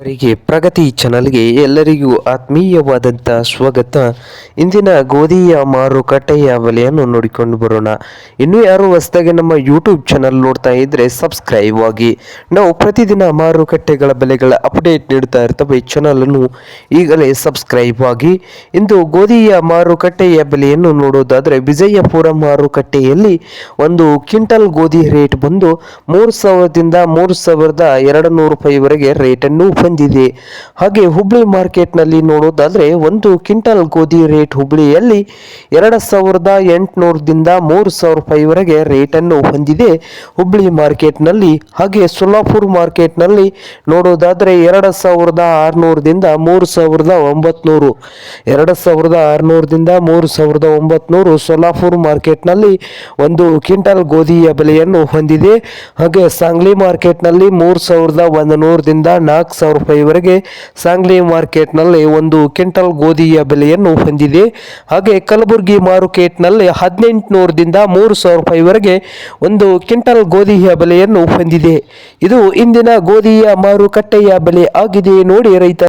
ಅವರಿಗೆ ಪ್ರಗತಿ ಚಾನಲ್ಗೆ ಎಲ್ಲರಿಗೂ ಆತ್ಮೀಯವಾದಂಥ ಸ್ವಾಗತ. ಇಂದಿನ ಗೋಧಿಯ ಮಾರುಕಟ್ಟೆಯ ಬೆಲೆಯನ್ನು ನೋಡಿಕೊಂಡು ಬರೋಣ. ಇನ್ನೂ ಯಾರು ಹೊಸದಾಗಿ ನಮ್ಮ ಯೂಟ್ಯೂಬ್ ಚಾನಲ್ ನೋಡ್ತಾ ಇದ್ದರೆ ಸಬ್ಸ್ಕ್ರೈಬ್ ಆಗಿ. ನಾವು ಪ್ರತಿದಿನ ಮಾರುಕಟ್ಟೆಗಳ ಬೆಲೆಗಳ ಅಪ್ಡೇಟ್ ನೀಡ್ತಾ ಇರ್ತವೆ ಚಾನಲನ್ನು ಈಗಲೇ ಸಬ್ಸ್ಕ್ರೈಬ್ ಆಗಿ. ಇಂದು ಗೋಧಿಯ ಮಾರುಕಟ್ಟೆಯ ಬೆಲೆಯನ್ನು ನೋಡೋದಾದರೆ ವಿಜಯಪುರ ಮಾರುಕಟ್ಟೆಯಲ್ಲಿ ಒಂದು ಕ್ವಿಂಟಲ್ ಗೋಧಿ ರೇಟ್ ಬಂದು ಮೂರು ಸಾವಿರದಿಂದ ಮೂರು ಸಾವಿರದ ಎರಡು ನೂರು ರೂಪಾಯಿವರೆಗೆ ರೇಟನ್ನು ಹೊಂದಿದೆ ಹಾಗೆ ಹುಬ್ಳಿ ಮಾರ್ಕೆಟ್ನಲ್ಲಿ ನೋಡೋದಾದರೆ ಒಂದು ಕ್ವಿಂಟಲ್ ಗೋಧಿ ರೇಟ್ ಹುಬ್ಳಿಯಲ್ಲಿ ಎರಡು ಸಾವಿರದ ಎಂಟುನೂರದಿಂದ ಮೂರು ಸಾವಿರ ರೂಪಾಯಿವರೆಗೆ ರೇಟನ್ನು ಹೊಂದಿದೆ ಹುಬ್ಳಿ ಮಾರ್ಕೆಟ್ನಲ್ಲಿ. ಹಾಗೆ ಸೊಲ್ಲಾಪುರ್ ಮಾರ್ಕೆಟ್ನಲ್ಲಿ ನೋಡೋದಾದರೆ ಎರಡು ಸಾವಿರದ ಆರುನೂರದಿಂದ ಮೂರು ಸಾವಿರದ ಒಂಬತ್ನೂರು. ಎರಡು ಸಾವಿರದ ಆರುನೂರದಿಂದ ಮೂರು ಸಾವಿರದ ಒಂಬತ್ನೂರು ಸೊಲ್ಲಾಪುರ್ ಮಾರ್ಕೆಟ್ನಲ್ಲಿ ಒಂದು ಕ್ವಿಂಟಲ್ ಗೋಧಿಯ ಬೆಲೆಯನ್ನು ಹೊಂದಿದೆ. ಹಾಗೆ ಸಾಂಗ್ಲಿ ಮಾರ್ಕೆಟ್ನಲ್ಲಿ ಮೂರು ಸಾವಿರದ ಒಂದು ನೂರದಿಂದ ನಾಲ್ಕು ಸಾವಿರ ರೂಪಾಯಿವರೆಗೆ ಸಾಂಗ್ಲಿ ಮಾರ್ಕೆಟ್ನಲ್ಲಿ ಒಂದು ಕ್ವಿಂಟಲ್ ಗೋಧಿಯ ಬೆಲೆಯನ್ನು ಹೊಂದಿದೆ. ಹಾಗೆ ಕಲಬುರಗಿ ಮಾರುಕೇಟ್ನಲ್ಲಿ ಹದಿನೆಂಟು ನೂರದಿಂದ ಮೂರು ಸಾವಿರ ರೂಪಾಯಿವರೆಗೆ ಒಂದು ಕ್ವಿಂಟಲ್ ಗೋಧಿಯ ಬೆಲೆಯನ್ನು ಹೊಂದಿದೆ. ಇದು ಇಂದಿನ ಗೋಧಿಯ ಮಾರುಕಟ್ಟೆಯ ಬೆಲೆ ಆಗಿದೆ ನೋಡಿ ರೈತ